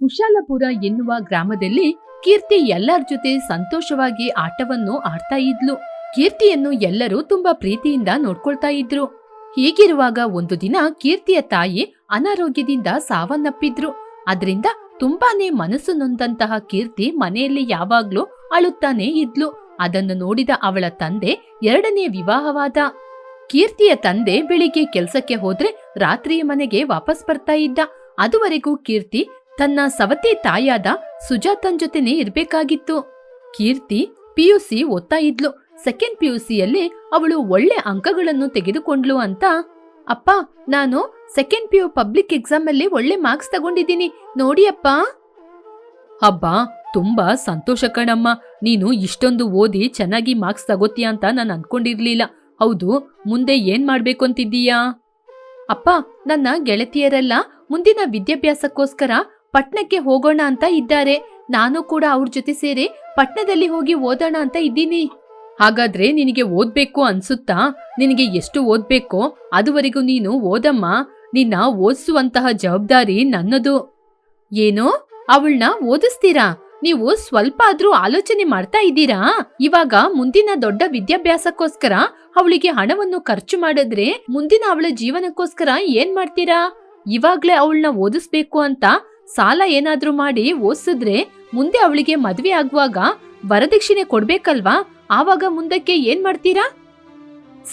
ಕುಶಾಲಪುರ ಎನ್ನುವ ಗ್ರಾಮದಲ್ಲಿ ಕೀರ್ತಿ ಎಲ್ಲರ ಜೊತೆ ಸಂತೋಷವಾಗಿ ಆಟವನ್ನು ಆಡ್ತಾ ಇದ್ಲು. ಕೀರ್ತಿಯನ್ನು ಎಲ್ಲರೂ ತುಂಬಾ ಪ್ರೀತಿಯಿಂದ ನೋಡ್ಕೊಳ್ತಾ ಇದ್ರು. ಹೀಗಿರುವಾಗ ಒಂದು ದಿನ ಕೀರ್ತಿಯ ತಾಯಿ ಅನಾರೋಗ್ಯದಿಂದ ಸಾವನ್ನಪ್ಪಿದ್ರು. ಅದರಿಂದ ತುಂಬಾನೇ ಮನಸ್ಸು ನೊಂದಂತಹ ಕೀರ್ತಿ ಮನೆಯಲ್ಲಿ ಯಾವಾಗ್ಲೂ ಅಳುತ್ತಾನೆ ಇದ್ಲು. ಅದನ್ನು ನೋಡಿದ ಅವಳ ತಂದೆ ಎರಡನೇ ವಿವಾಹವಾದ. ಕೀರ್ತಿಯ ತಂದೆ ಬೆಳಿಗ್ಗೆ ಕೆಲಸಕ್ಕೆ ಹೋದ್ರೆ ರಾತ್ರಿಯ ಮನೆಗೆ ವಾಪಸ್ ಬರ್ತಾ ಇದ್ದ. ಅದುವರೆಗೂ ಕೀರ್ತಿ ತನ್ನ ಸವತಿ ತಾಯಾದ ಸುಜಾತನ್ ಜೊತೆನೇ ಇರ್ಬೇಕಾಗಿತ್ತು. ಕೀರ್ತಿ ಪಿಯುಸಿ ಓದ್ತಾ ಇದ್ಲು. ಸೆಕೆಂಡ್ ಪಿಯುಸಿಯಲ್ಲಿ ಅವಳು ಒಳ್ಳೆ ಅಂಕಗಳನ್ನು ತೆಗೆದುಕೊಂಡ್ಲು ಅಂತ. ಅಪ್ಪ, ನಾನು second P U public exam ಅಲ್ಲಿ ಒಳ್ಳೆ ಮಾರ್ಕ್ಸ್ ತಗೊಂಡಿದ್ದೀನಿ. ನೋಡಿ ಅಪ್ಪ. ಹಬ್ಬ ತುಂಬಾ ಸಂತೋಷ ಕಣಮ್ಮ. ನೀನು ಇಷ್ಟೊಂದು ಓದಿ ಚೆನ್ನಾಗಿ ಮಾರ್ಕ್ಸ್ ತಗೋತೀಯ ಅಂತ ನಾನು ಅನ್ಕೊಂಡಿರ್ಲಿಲ್ಲ. ಹೌದು, ಮುಂದೆ ಏನ್ ಮಾಡ್ಬೇಕು ಅಂತಿದ್ದೀಯಾ ಅಪ್ಪ, ನನ್ನ ಗೆಳತಿಯರೆಲ್ಲ ಮುಂದಿನ ವಿದ್ಯಾಭ್ಯಾಸಕ್ಕೋಸ್ಕರ ಪಟ್ನಕ್ಕೆ ಹೋಗೋಣ ಅಂತ ಇದ್ದಾರೆ. ನಾನು ಕೂಡ ಅವ್ರ ಜೊತೆ ಸೇರಿ ಪಟ್ಣದಲ್ಲಿ ಹೋಗಿ ಓದೋಣ ಅಂತ ಇದ್ದೀನಿ. ಹಾಗಾದ್ರೆ ನಿನಗೆ ಓದ್ಬೇಕು ಅನ್ಸುತ್ತಾ? ನಿನಗೆ ಎಷ್ಟು ಓದ್ಬೇಕೋ ಅದುವರೆಗೂ ನೀನು ಓದಮ್ಮ. ನಿನ್ನ ಓದಿಸುವಂತಹ ಜವಾಬ್ದಾರಿ ನನ್ನದು. ಏನು? ಅವಳನ್ನ ಓದಿಸ್ತೀರಾ? ನೀವು ಸ್ವಲ್ಪ ಆದ್ರೂ ಆಲೋಚನೆ ಮಾಡ್ತಾ ಇದ್ದೀರಾ? ಇವಾಗ ಮುಂದಿನ ದೊಡ್ಡ ವಿದ್ಯಾಭ್ಯಾಸಕ್ಕೋಸ್ಕರ ಅವಳಿಗೆ ಹಣವನ್ನು ಖರ್ಚು ಮಾಡಿದ್ರೆ ಮುಂದಿನ ಅವಳ ಜೀವನಕ್ಕೋಸ್ಕರ ಏನ್ ಮಾಡ್ತೀರಾ? ಇವಾಗ್ಲೇ ಅವಳನ್ನ ಓದಿಸ್ಬೇಕು ಅಂತ ಸಾಲ ಏನಾದ್ರೂ ಮಾಡಿ ಓದಿಸಿದ್ರೆ ಮುಂದೆ ಅವಳಿಗೆ ಮದ್ವೆ ಆಗುವಾಗ ವರದಕ್ಷಿಣೆ ಕೊಡ್ಬೇಕಲ್ವಾ? ಆವಾಗ ಮುಂದಕ್ಕೆ ಏನ್ ಮಾಡ್ತೀರಾ?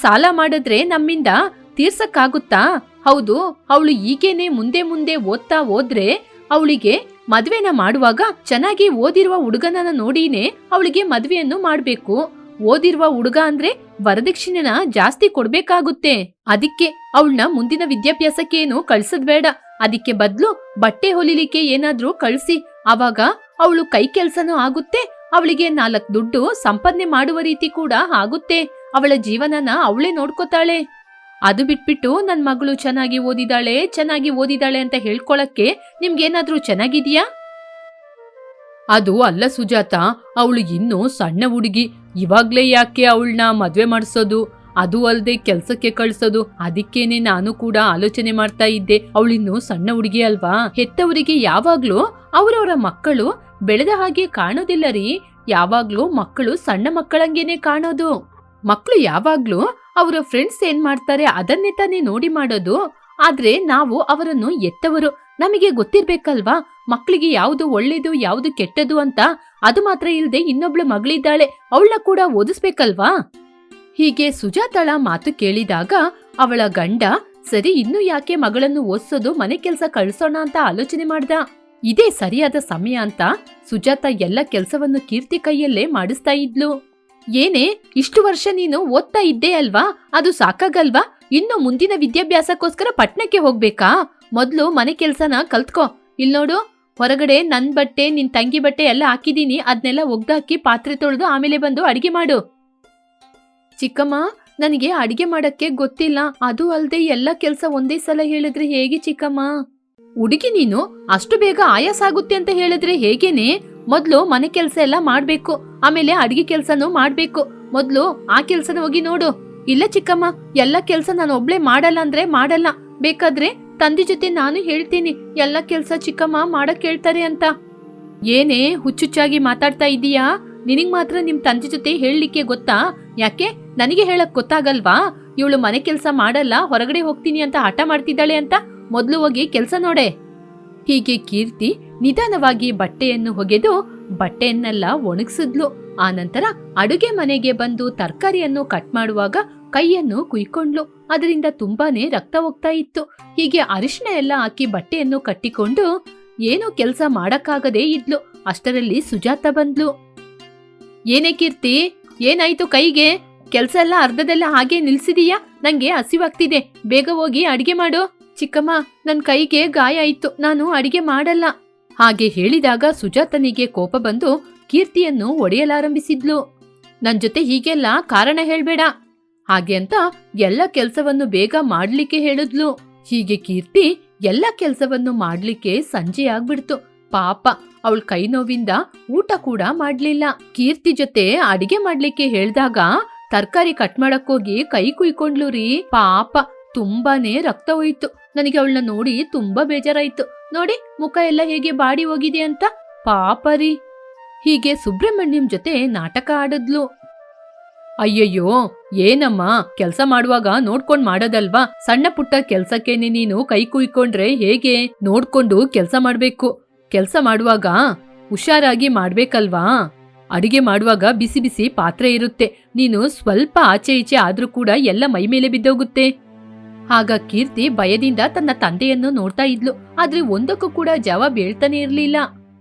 ಸಾಲ ಮಾಡಿದ್ರೆ ನಮ್ಮಿಂದ ತೀರ್ಸಕ್ಕಾಗುತ್ತಾ? ಹೌದು, ಅವಳು ಈಗೇನೆ ಮುಂದೆ ಮುಂದೆ ಓದ್ತಾ ಹೋದ್ರೆ ಅವಳಿಗೆ ಮದ್ವೆನ ಮಾಡುವಾಗ ಚೆನ್ನಾಗಿ ಓದಿರುವ ಹುಡುಗನನ್ನ ನೋಡಿನೇ ಅವಳಿಗೆ ಮದ್ವೆಯನ್ನು ಮಾಡ್ಬೇಕು. ಓದಿರುವ ಹುಡುಗ ಅಂದ್ರೆ ವರದಕ್ಷಿಣೆನ ಜಾಸ್ತಿ ಕೊಡ್ಬೇಕಾಗುತ್ತೆ. ಅದಕ್ಕೆ ಅವಳನ್ನ ಮುಂದಿನ ವಿದ್ಯಾಭ್ಯಾಸಕ್ಕೇನು ಕಳ್ಸದ್ ಬೇಡ. ಅದಕ್ಕೆ ಬದಲು ಬಟ್ಟೆ ಹೊಲಿಲಿಕ್ಕೆ ಏನಾದ್ರೂ ಕಳ್ಸಿ. ಅವಾಗ ಅವಳು ಕೈ ಕೆಲ್ಸನೂ ಆಗುತ್ತೆ, ಅವಳಿಗೆ ನಾಲ್ಕು ದುಡ್ಡು ಸಂಪಾದನೆ ಮಾಡುವ ರೀತಿ ಕೂಡ ಆಗುತ್ತೆ. ಅವಳ ಜೀವನನ ಅವಳೇ ನೋಡ್ಕೋತಾಳೆ. ಅದು ಬಿಟ್ಬಿಟ್ಟು ನನ್ ಮಗಳು ಚೆನ್ನಾಗಿ ಓದಿದಾಳೆ ಚೆನ್ನಾಗಿ ಓದಿದಾಳೆ ಅಂತ ಹೇಳ್ಕೊಳಕ್ಕೆ ನಿಮ್ಗೇನಾದ್ರೂ ಚೆನ್ನಾಗಿದ್ಯಾ? ಅದು ಅಲ್ಲ ಸುಜಾತ, ಅವಳು ಇನ್ನೂ ಸಣ್ಣ ಹುಡುಗಿ. ಇವಾಗ್ಲೇ ಯಾಕೆ ಅವಳನ್ನ ಮದ್ವೆ ಮಾಡಿಸೋದು? ಅದು ಅಲ್ಲದೆ ಕೆಲ್ಸಕ್ಕೆ ಕಳ್ಸೋದು, ಅದಕ್ಕೇನೆ ನಾನು ಕೂಡ ಆಲೋಚನೆ ಮಾಡ್ತಾ ಇದ್ದೆ. ಅವಳಿನ್ನು ಸಣ್ಣ ಹುಡುಗಿ ಅಲ್ವಾ? ಹೆತ್ತವರಿಗೆ ಯಾವಾಗ್ಲೂ ಅವರವರ ಮಕ್ಕಳು ಬೆಳೆದ ಹಾಗೆ ಕಾಣೋದಿಲ್ಲ ರೀ. ಯಾವಾಗ್ಲೂ ಮಕ್ಕಳು ಸಣ್ಣ ಮಕ್ಕಳಂಗೇನೆ ಕಾಣೋದು. ಮಕ್ಕಳು ಯಾವಾಗ್ಲೂ ಅವರ ಫ್ರೆಂಡ್ಸ್ ಏನ್ ಮಾಡ್ತಾರೆ ಅದನ್ನೇ ತಾನೇ ನೋಡಿ ಮಾಡೋದು. ಆದ್ರೆ ನಾವು ಅವರನ್ನು ಎತ್ತವರು. ನಮಗೆ ಗೊತ್ತಿರ್ಬೇಕಲ್ವಾ? ಮಕ್ಕಳಿಗೆ ಯಾವುದು ಒಳ್ಳೇದು, ಯಾವುದು ಕೆಟ್ಟದು ಅಂತ? ಅದು ಮಾತ್ರ ಇಲ್ಲದೆ ಇನ್ನೊಬ್ಳು ಮಗಳಿದ್ದಾಳೆ. ಅವಳನ್ನ ಕೂಡ ಓದಿಸ್ಬೇಕಲ್ವಾ? ಹೀಗೆ ಸುಜಾತಳ ಮಾತು ಕೇಳಿದಾಗ ಅವಳ ಗಂಡ, ಸರಿ, ಇನ್ನು ಯಾಕೆ ಮಗಳನ್ನು ಓದಿಸೋದು, ಮನೆ ಕೆಲಸ ಕಳ್ಸೋಣ ಅಂತ ಆಲೋಚನೆ ಮಾಡ್ದ? ಇದೇ ಸರಿಯಾದ ಸಮಯ ಅಂತ ಸುಜಾತ ಎಲ್ಲ ಕೆಲಸವನ್ನು ಕೀರ್ತಿ ಕೈಯಲ್ಲೇ ಮಾಡಿಸ್ತಾ ಇದ್ಲು. ಏನೇ, ಇಷ್ಟು ವರ್ಷ ನೀನು ಓದ್ತಾ ಇದ್ದೆ ಅಲ್ವಾ? ಅದು ಸಾಕಾಗಲ್ವಾ? ಇನ್ನು ಮುಂದಿನ ವಿದ್ಯಾಭ್ಯಾಸಕ್ಕೋಸ್ಕರ ಪಟ್ಣಕ್ಕೆ ಹೋಗ್ಬೇಕಾ? ಮೊದ್ಲು ಮನೆ ಕೆಲ್ಸನ ಕಲ್ತ್ಕೋ. ಇಲ್ ನೋಡು, ಹೊರಗಡೆ ನನ್ ಬಟ್ಟೆ, ನಿನ್ ತಂಗಿ ಬಟ್ಟೆ ಎಲ್ಲ ಹಾಕಿದೀನಿ ಅದ್ನೆಲ್ಲ ಒಗ್ದಾಕಿ ಪಾತ್ರೆ ತೊಳೆದು ಆಮೇಲೆ ಬಂದು ಅಡಿಗೆ ಮಾಡು. ಚಿಕ್ಕಮ್ಮ, ನನಗೆ ಅಡಿಗೆ ಮಾಡಕ್ಕೆ ಗೊತ್ತಿಲ್ಲ. ಅದು ಅಲ್ಲದೆ ಎಲ್ಲ ಕೆಲಸ ಒಂದೇ ಸಲ ಹೇಳಿದ್ರೆ ಹೇಗೆ ಚಿಕ್ಕಮ್ಮ? ಹುಡುಗಿ ನೀನು, ಅಷ್ಟು ಬೇಗ ಆಯಾಸ ಆಗುತ್ತೆ ಅಂತ ಹೇಳಿದ್ರೆ ಹೇಗೇನೆ? ಮೊದ್ಲು ಮನೆ ಕೆಲ್ಸ ಎಲ್ಲ ಮಾಡ್ಬೇಕು, ಆಮೇಲೆ ಅಡಿಗೆ ಕೆಲ್ಸನೂ ಮಾಡ್ಬೇಕು. ಮೊದ್ಲು ಆ ಕೆಲ್ಸನ ಹೋಗಿ ನೋಡು. ಇಲ್ಲ ಚಿಕ್ಕಮ್ಮ, ಎಲ್ಲ ಕೆಲ್ಸ ನಾನು ಒಬ್ಳೆ ಮಾಡಲ್ಲ ಅಂದ್ರೆ ಮಾಡಲ್ಲ. ಬೇಕಾದ್ರೆ ತಂದೆ ಜೊತೆ ನಾನು ಹೇಳ್ತೀನಿ, ಎಲ್ಲ ಕೆಲ್ಸ ಚಿಕ್ಕಮ್ಮ ಮಾಡಕ್ ಹೇಳ್ತಾರೆ ಅಂತ. ಏನೇ ಹುಚ್ಚುಚ್ಚಾಗಿ ಮಾತಾಡ್ತಾ ಇದೀಯಾ? ನಿನಗ್ ಮಾತ್ರ ನಿಮ್ ತಂದೆ ಜೊತೆ ಹೇಳಲಿಕ್ಕೆ ಗೊತ್ತಾ? ಯಾಕೆ? ನನಗೆ ಹೇಳಕ್ ಗೊತ್ತಾಗಲ್ವಾ? ಇವಳು ಮನೆ ಕೆಲಸ ಮಾಡಲ್ಲ, ಹೊರಗಡೆ ಹೋಗ್ತೀನಿ ಅಂತ ಹಠ ಮಾಡ್ತಿದ್ದಾಳೆ ಅಂತ? ಮೊದ್ಲು ಹೋಗಿ ಕೆಲ್ಸ ನೋಡೆ. ಹೀಗೆ ಕೀರ್ತಿ ನಿಧಾನವಾಗಿ ಬಟ್ಟೆಯನ್ನು ಹೊಗೆದು ಬಟ್ಟೆಯನ್ನೆಲ್ಲ ಒಣಗಿಸಿದ್ಲು. ಆನಂತರ ಅಡುಗೆ ಮನೆಗೆ ಬಂದು ತರಕಾರಿಯನ್ನು ಕಟ್ ಮಾಡುವಾಗ ಕೈಯನ್ನು ಕುಯ್ಕೊಂಡ್ಲು. ಅದರಿಂದ ತುಂಬಾನೇ ರಕ್ತ ಹೋಗ್ತಾ ಇತ್ತು. ಹೀಗೆ ಅರಿಶಿನ ಎಲ್ಲ ಹಾಕಿ ಬಟ್ಟೆಯನ್ನು ಕಟ್ಟಿಕೊಂಡು ಏನೂ ಕೆಲಸ ಮಾಡಕ್ಕಾಗದೇ ಇದ್ಲು. ಅಷ್ಟರಲ್ಲಿ ಸುಜಾತ ಬಂದ್ಲು. ಏನೇ ಕೀರ್ತಿ? ಏನಾಯ್ತು ಕೈಗೆ? ಕೆಲ್ಸ ಎಲ್ಲ ಅರ್ಧದಲ್ಲ ಹಾಗೆ ನಿಲ್ಸಿದೀಯಾ? ನಂಗೆ ಹಸಿವಾಗ್ತಿದೆ. ಬೇಗ ಹೋಗಿ ಅಡಿಗೆ ಮಾಡು. ಚಿಕ್ಕಮ್ಮ, ನನ್ ಕೈಗೆ ಗಾಯ ಆಯ್ತು. ನಾನು ಅಡಿಗೆ ಮಾಡಲ್ಲ. ಹಾಗೆ ಹೇಳಿದಾಗ ಸುಜಾತನಿಗೆ ಕೋಪ ಬಂದು ಕೀರ್ತಿಯನ್ನು ಒಡೆಯಲಾರಂಭಿಸಿದ್ಲು. ನನ್ ಜೊತೆ ಹೀಗೆಲ್ಲ ಕಾರಣ ಹೇಳ್ಬೇಡ. ಹಾಗೆ ಅಂತ ಎಲ್ಲ ಕೆಲಸವನ್ನು ಬೇಗ ಮಾಡ್ಲಿಕ್ಕೆ ಹೇಳಿದ್ಲು. ಹೀಗೆ ಕೀರ್ತಿ ಎಲ್ಲ ಕೆಲಸವನ್ನು ಮಾಡ್ಲಿಕ್ಕೆ ಸಂಜೆ ಆಗ್ಬಿಡ್ತು. ಪಾಪ. ಅವಳ ಕೈ ನೋವಿಂದ ಊಟ ಕೂಡ ಮಾಡ್ಲಿಲ್ಲ. ಕೀರ್ತಿ ಜೊತೆ ಅಡಿಗೆ ಮಾಡ್ಲಿಕ್ಕೆ ಹೇಳ್ದಾಗ ತರಕಾರಿ ಕಟ್ ಮಾಡಕ್ಕೋಗಿ ಕೈ ಕುಯ್ಕೊಂಡ್ಲು ರೀ. ಪಾಪ. ತುಂಬಾನೇ ರಕ್ತ ಹೋಯ್ತು. ನನಗೆ ಅವಳನ್ನ ನೋಡಿ ತುಂಬಾ ಬೇಜಾರಾಯ್ತು. ನೋಡಿ, ಮುಖ ಎಲ್ಲ ಹೇಗೆ ಬಾಡಿ ಹೋಗಿದೆ ಅಂತ. ಪಾಪರಿ ಹೀಗೆ ಸುಬ್ರಹ್ಮಣ್ಯಂ ಜೊತೆ ನಾಟಕ ಆಡಿದ್ಲು. ಅಯ್ಯಯ್ಯೋ, ಏನಮ್ಮ? ಕೆಲ್ಸ ಮಾಡುವಾಗ ನೋಡ್ಕೊಂಡ್ ಮಾಡೋದಲ್ವಾ? ಸಣ್ಣ ಪುಟ್ಟ ಕೆಲ್ಸಕ್ಕೇನೆ ನೀನು ಕೈ ಕುಯ್ಕೊಂಡ್ರೆ ಹೇಗೆ? ನೋಡ್ಕೊಂಡು ಕೆಲ್ಸ ಮಾಡ್ಬೇಕು. ಕೆಲ್ಸ ಮಾಡುವಾಗ ಹುಷಾರಾಗಿ ಮಾಡ್ಬೇಕಲ್ವಾ? ಅಡಿಗೆ ಮಾಡುವಾಗ ಬಿಸಿ ಬಿಸಿ ಪಾತ್ರೆ ಇರುತ್ತೆ. ನೀನು ಸ್ವಲ್ಪ ಆಚೆ ಈಚೆ ಆದ್ರೂ ಕೂಡ ಎಲ್ಲ ಮೈ ಮೇಲೆ ಬಿದ್ದೋಗುತ್ತೆ. ಆಗ ಕೀರ್ತಿ ಭಯದಿಂದ ತನ್ನ ತಂದೆಯನ್ನು ನೋಡ್ತಾ ಇದ್ಲು. ಆದ್ರೆ ಒಂದಕ್ಕೂ ಕೂಡ ಜವಾಬ್ ಹೇಳ್ತಾನೆ ಇರ್ಲಿಲ್ಲ.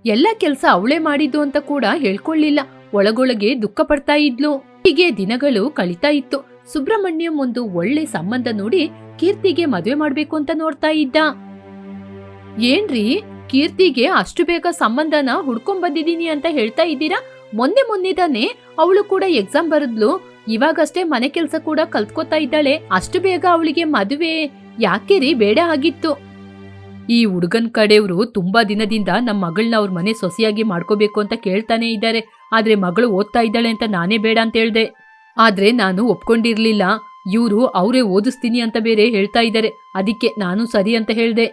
ಎಲ್ಲ ಕೆಲಸ ಅವಳೇ ಮಾಡಿದ್ದು ಅಂತ ಕೂಡ ಹೇಳ್ಕೊಳ್ಳಿಲ್ಲ. ಒಳಗೊಳಗೆ ದುಃಖ ಪಡ್ತಾ ಇದ್ಲು. ಹೀಗೆ ದಿನಗಳು ಕಳೀತಾ ಇತ್ತು. ಸುಬ್ರಹ್ಮಣ್ಯಂ ಒಂದು ಒಳ್ಳೆ ಸಂಬಂಧ ನೋಡಿ ಕೀರ್ತಿಗೆ ಮದುವೆ ಮಾಡ್ಬೇಕು ಅಂತ ನೋಡ್ತಾ ಇದ್ದ. ಏನ್ರಿ? ಕೀರ್ತಿಗೆ ಅಷ್ಟು ಬೇಗ ಸಂಬಂಧನ ಹುಡ್ಕೊಂಡ್ ಬಂದಿದ್ದೀನಿ ಅಂತ ಹೇಳ್ತಾ ಇದ್ದೀರಾ? ಮೊನ್ನೆ ಮೊನ್ನೆ ತಾನೇ ಅವಳು ಕೂಡ ಎಕ್ಸಾಮ್ ಬರೆದ್ಲು. ಇವಾಗಷ್ಟೇ ಮನೆ ಕೆಲ್ಸ ಕೂಡ ಕಲ್ತ್ಕೊತಾ ಇದ್ದಾಳೆ. ಅಷ್ಟು ಬೇಗ ಅವಳಿಗೆ ಮದುವೆ ಯಾಕೆ ರೀ? ಬೇಡ ಆಗಿತ್ತು. ಈ ಹುಡುಗನ್ ಕಡೆಯವರು ತುಂಬಾ ದಿನದಿಂದ ನಮ್ಮ ಮಗಳನ್ನ ಅವ್ರ ಮನೆ ಸೊಸೆಯಾಗಿ ಮಾಡ್ಕೋಬೇಕು ಅಂತ ಕೇಳ್ತಾನೆ ಇದ್ದಾರೆ. ಆದ್ರೆ ಮಗಳು ಓದ್ತಾ ಇದ್ದಾಳೆ ಅಂತ ನಾನೇ ಬೇಡ ಅಂತ ಹೇಳ್ದೆ. ಆದ್ರೆ ನಾನು ಒಪ್ಕೊಂಡಿರ್ಲಿಲ್ಲ. ಇವ್ರು ಅವರೇ ಓದಿಸ್ತೀನಿ ಅಂತ ಬೇರೆ ಹೇಳ್ತಾ ಇದ್ದಾರೆ. ಅದಕ್ಕೆ ನಾನು ಸರಿ ಅಂತ ಹೇಳ್ದೆ.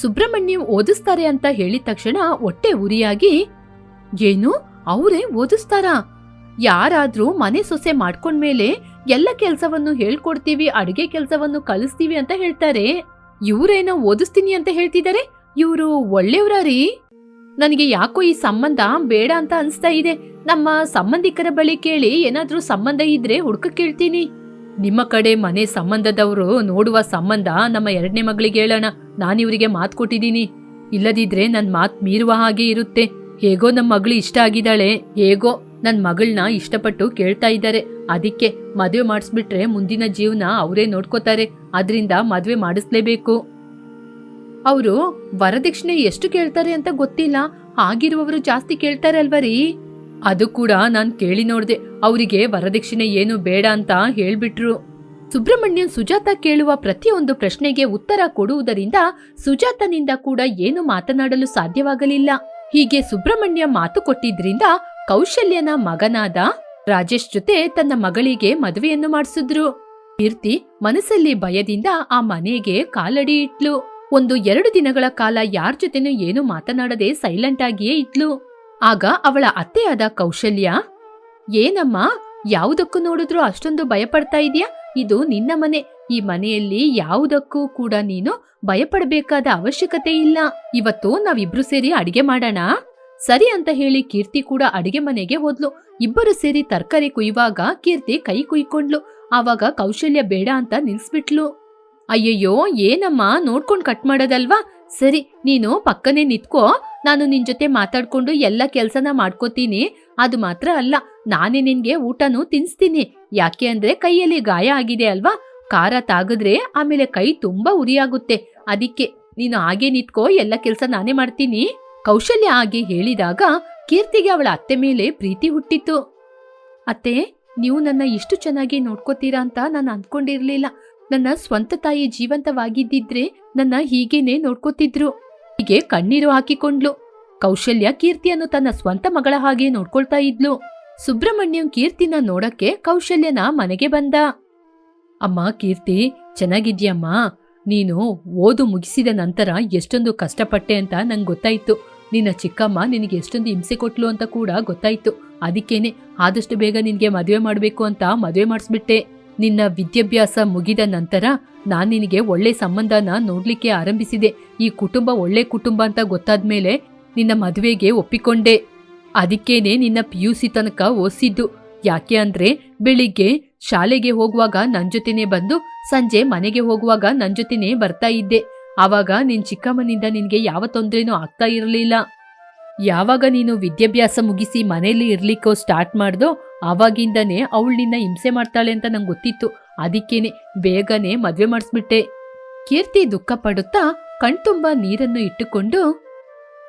ಸುಬ್ರಹ್ಮಣ್ಯಂ ಓದಿಸ್ತಾರೆ ಅಂತ ಹೇಳಿದ ತಕ್ಷಣ ಹೊಟ್ಟೆ ಉರಿಯಾಗಿ, ಏನು? ಅವರೇ ಓದಿಸ್ತಾರಾ? ಯಾರಾದ್ರೂ ಮನೆ ಸೊಸೆ ಮಾಡ್ಕೊಂಡ್ಮೇಲೆ ಎಲ್ಲ ಕೆಲ್ಸವನ್ನು ಹೇಳ್ಕೊಡ್ತೀವಿ, ಅಡುಗೆ ಕೆಲ್ಸವನ್ನು ಕಲಿಸ್ತೀವಿ ಅಂತ ಹೇಳ್ತಾರೆ. ಇವರೇನೋ ಓದಿಸ್ತೀನಿ ಅಂತ ಹೇಳ್ತಿದ್ದಾರೆ ಇವರು ಒಳ್ಳೆಯವರ ರೀ? ನನಗೆ ಯಾಕೋ ಈ ಸಂಬಂಧ ಬೇಡ ಅಂತ ಅನ್ಸ್ತಾ ಇದೆ. ನಮ್ಮ ಸಂಬಂಧಿಕರ ಬಳಿ ಕೇಳಿ ಏನಾದ್ರೂ ಸಂಬಂಧ ಇದ್ರೆ ಹುಡ್ಕ ಕೇಳ್ತೀನಿ. ನಿಮ್ಮ ಕಡೆ ಮನೆ ಸಂಬಂಧದವರು ನೋಡುವ ಸಂಬಂಧ ನಮ್ಮ ಎರಡನೇ ಮಗಳಿಗೆ ಹೇಳೋಣ. ನಾನಿವರಿಗೆ ಮಾತು ಕೊಟ್ಟಿದ್ದೀನಿ. ಇಲ್ಲದಿದ್ರೆ ನನ್ನ ಮಾತು ಮೀರುವ ಹಾಗೆ ಇರುತ್ತೆ. ಹೇಗೋ ನಮ್ಮ ಮಗಳು ಇಷ್ಟ ಆಗಿದ್ದಾಳೆ. ಹೇಗೋ ನನ್ನ ಮಗಳನ್ನ ಇಷ್ಟಪಟ್ಟು ಕೇಳ್ತಾ ಇದ್ದಾರೆ. ಅದಕ್ಕೆ ಮದುವೆ ಮಾಡಿಸ್ಬಿಟ್ರೆ ಮುಂದಿನ ಜೀವನ ಅವರೇ ನೋಡ್ಕೋತಾರೆ. ಅದರಿಂದ ಮದುವೆ ಮಾಡಿಸ್ಲೇಬೇಕು. ಅವರು ವರದಕ್ಷಿಣೆ ಎಷ್ಟು ಕೇಳ್ತಾರೆ ಅಂತ ಗೊತ್ತಿಲ್ಲ. ಆಗಿರುವವರು ಜಾಸ್ತಿ ಕೇಳ್ತಾರೆ ಅಲ್ವರಿ ಅದು ಕೂಡ ನಾನ್ ಕೇಳಿ ನೋಡ್ದೆ. ಅವರಿಗೆ ವರದಕ್ಷಿಣೆ ಏನು ಬೇಡ ಅಂತ ಹೇಳ್ಬಿಟ್ರು. ಸುಬ್ರಹ್ಮಣ್ಯನ್ ಸುಜಾತ ಕೇಳುವ ಪ್ರತಿಯೊಂದು ಪ್ರಶ್ನೆಗೆ ಉತ್ತರ ಕೊಡುವುದರಿಂದ ಸುಜಾತನಿಂದ ಕೂಡ ಏನು ಮಾತನಾಡಲು ಸಾಧ್ಯವಾಗಲಿಲ್ಲ. ಹೀಗೆ ಸುಬ್ರಹ್ಮಣ್ಯ ಮಾತು ಕೊಟ್ಟಿದ್ರಿಂದ ಕೌಶಲ್ಯನ ಮಗನಾದ ರಾಜೇಶ್ ಜೊತೆ ತನ್ನ ಮಗಳಿಗೆ ಮದುವೆಯನ್ನು ಮಾಡಿಸಿದ್ರು. ಕೀರ್ತಿ ಮನಸ್ಸಲ್ಲಿ ಭಯದಿಂದ ಆ ಮನೆಗೆ ಕಾಲಡಿ ಇಟ್ಲು. ಒಂದು ಎರಡು ದಿನಗಳ ಕಾಲ ಯಾರ ಜೊತೆನೂ ಏನು ಮಾತನಾಡದೆ ಸೈಲೆಂಟ್ ಆಗಿಯೇ ಇದ್ಲು ಆಗ ಅವಳ ಅತ್ತೆಯಾದ ಕೌಶಲ್ಯ ಏನಮ್ಮ ಯಾವುದಕ್ಕೂ ನೋಡಿದ್ರೂ ಅಷ್ಟೊಂದು ಭಯಪಡ್ತಾ ಇದೆಯಾ? ಇದು ನಿನ್ನ ಮನೆ. ಈ ಮನೆಯಲ್ಲಿ ಯಾವುದಕ್ಕೂ ಕೂಡ ನೀನು ಭಯಪಡಬೇಕಾದ ಅವಶ್ಯಕತೆ ಇಲ್ಲ. ಇವತ್ತು ನಾವಿಬ್ರು ಸೇರಿ ಅಡಿಗೆ ಮಾಡೋಣ. ಸರಿ ಅಂತ ಹೇಳಿ ಕೀರ್ತಿ ಕೂಡ ಅಡಿಗೆ ಮನೆಗೆ ಹೋದ್ಲು. ಇಬ್ಬರು ಸೇರಿ ತರಕಾರಿ ಕುಯ್ಯುವಾಗ ಕೀರ್ತಿ ಕೈ ಕುಯ್ಕೊಂಡ್ಲು. ಆವಾಗ ಕೌಶಲ್ಯ ಬೇಡ ಅಂತ ನಿಲ್ಸ್ಬಿಟ್ಲು. ಅಯ್ಯಯ್ಯೋ, ಏನಮ್ಮ, ನೋಡ್ಕೊಂಡು ಕಟ್ ಮಾಡೋದಲ್ವಾ? ಸರಿ, ನೀನು ಪಕ್ಕನೆ ನಿತ್ಕೋ. ನಾನು ನಿನ್ ಜೊತೆ ಮಾತಾಡ್ಕೊಂಡು ಎಲ್ಲ ಕೆಲ್ಸನ ಮಾಡ್ಕೋತೀನಿ. ಅದು ಮಾತ್ರ ಅಲ್ಲ, ನಾನೇ ನಿನ್ಗೆ ಊಟನೂ ತಿನ್ಸ್ತೀನಿ. ಯಾಕೆ ಅಂದ್ರೆ ಕೈಯಲ್ಲಿ ಗಾಯ ಆಗಿದೆ ಅಲ್ವಾ? ಖಾರ ತಾಗದ್ರೆ ಆಮೇಲೆ ಕೈ ತುಂಬಾ ಉರಿಯಾಗುತ್ತೆ. ಅದಕ್ಕೆ ನೀನು ಹಾಗೆ ನಿತ್ಕೋ, ಎಲ್ಲ ಕೆಲ್ಸ ನಾನೇ ಮಾಡ್ತೀನಿ. ಕೌಶಲ್ಯ ಹಾಗೆ ಹೇಳಿದಾಗ ಕೀರ್ತಿಗೆ ಅವಳ ಅತ್ತೆ ಮೇಲೆ ಪ್ರೀತಿ ಹುಟ್ಟಿತ್ತು ಅತ್ತೆ, ನೀವು ನನ್ನ ಇಷ್ಟು ಚೆನ್ನಾಗಿ ನೋಡ್ಕೋತೀರಾ ಅಂತ ನಾನು ಅಂದ್ಕೊಂಡಿರ್ಲಿಲ್ಲ. ನನ್ನ ಸ್ವಂತ ತಾಯಿ ಜೀವಂತವಾಗಿದ್ದಿದ್ರೆ ನನ್ನ ಹೀಗೇನೆ ನೋಡ್ಕೋತಿದ್ರು. ಹೀಗೆ ಕಣ್ಣೀರು ಹಾಕಿಕೊಂಡ್ಲು. ಕೌಶಲ್ಯ, ಕೀರ್ತಿಯನ್ನು ತನ್ನ ಸ್ವಂತ ಮಗಳ ಹಾಗೆ ನೋಡ್ಕೊಳ್ತಾ ಇದ್ಲು. ಸುಬ್ರಹ್ಮಣ್ಯಂ ಕೀರ್ತಿನ ನೋಡಕ್ಕೆ ಕೌಶಲ್ಯನ ಮನೆಗೆ ಬಂದ. ಅಮ್ಮ, ಕೀರ್ತಿ, ಚೆನ್ನಾಗಿದ್ಯಮ್ಮ? ನೀನು ಓದು ಮುಗಿಸಿದ ನಂತರ ಎಷ್ಟೊಂದು ಕಷ್ಟಪಟ್ಟೆ ಅಂತ ನಂಗೆ ಗೊತ್ತಾಯ್ತು. ನಿನ್ನ ಚಿಕ್ಕಮ್ಮ ನಿನಗೆ ಎಷ್ಟೊಂದು ಹಿಂಸೆ ಕೊಟ್ಲು ಅಂತ ಕೂಡ ಗೊತ್ತಾಯ್ತು. ಅದಕ್ಕೇನೆ ಆದಷ್ಟು ಬೇಗ ನಿನಗೆ ಮದುವೆ ಮಾಡಬೇಕು ಅಂತ ಮದುವೆ ಮಾಡಿಸ್ಬಿಟ್ಟೆ. ನಿನ್ನ ವಿದ್ಯಾಭ್ಯಾಸ ಮುಗಿದ ನಂತರ ನಾನು ನಿನಗೆ ಒಳ್ಳೆ ಸಂಬಂಧನ ನೋಡ್ಲಿಕ್ಕೆ ಆರಂಭಿಸಿದೆ. ಈ ಕುಟುಂಬ ಒಳ್ಳೆ ಕುಟುಂಬ ಅಂತ ಗೊತ್ತಾದ್ಮೇಲೆ ನಿನ್ನ ಮದುವೆಗೆ ಒಪ್ಪಿಕೊಂಡೆ. ಅದಕ್ಕೇನೆ ನಿನ್ನ ಪಿ ಯು ಸಿ ತನಕ ಓದಿಸಿದ್ದು. ಯಾಕೆ ಅಂದ್ರೆ ಬೆಳಿಗ್ಗೆ ಶಾಲೆಗೆ ಹೋಗುವಾಗ ನನ್ ಜೊತೆನೆ ಬಂದು ಸಂಜೆ ಮನೆಗೆ ಹೋಗುವಾಗ ನನ್ ಜೊತೆನೆ ಬರ್ತಾ ಇದ್ದೆ. ಆವಾಗ ನಿನ್ ಚಿಕ್ಕಮ್ಮನಿಂದ ನಿನ್ಗೆ ಯಾವ ತೊಂದ್ರೆನೂ ಆಗ್ತಾ ಇರಲಿಲ್ಲ. ಯಾವಾಗ ನೀನು ವಿದ್ಯಾಭ್ಯಾಸ ಮುಗಿಸಿ ಮನೆಯಲ್ಲಿ ಇರ್ಲಿಕ್ಕೋ ಸ್ಟಾರ್ಟ್ ಮಾಡ್ದೋ ಆವಾಗಿಂದನೇ ಅವಳು ನಿನ್ನ ಹಿಂಸೆ ಮಾಡ್ತಾಳೆ ಅಂತ ನಂಗೆ ಗೊತ್ತಿತ್ತು. ಅದಕ್ಕೇನೆ ಬೇಗನೆ ಮದ್ವೆ ಮಾಡಿಸ್ಬಿಟ್ಟೆ. ಕೀರ್ತಿ ದುಃಖ ಪಡುತ್ತಾ ಕಣ್ತುಂಬ ನೀರನ್ನು ಇಟ್ಟುಕೊಂಡು,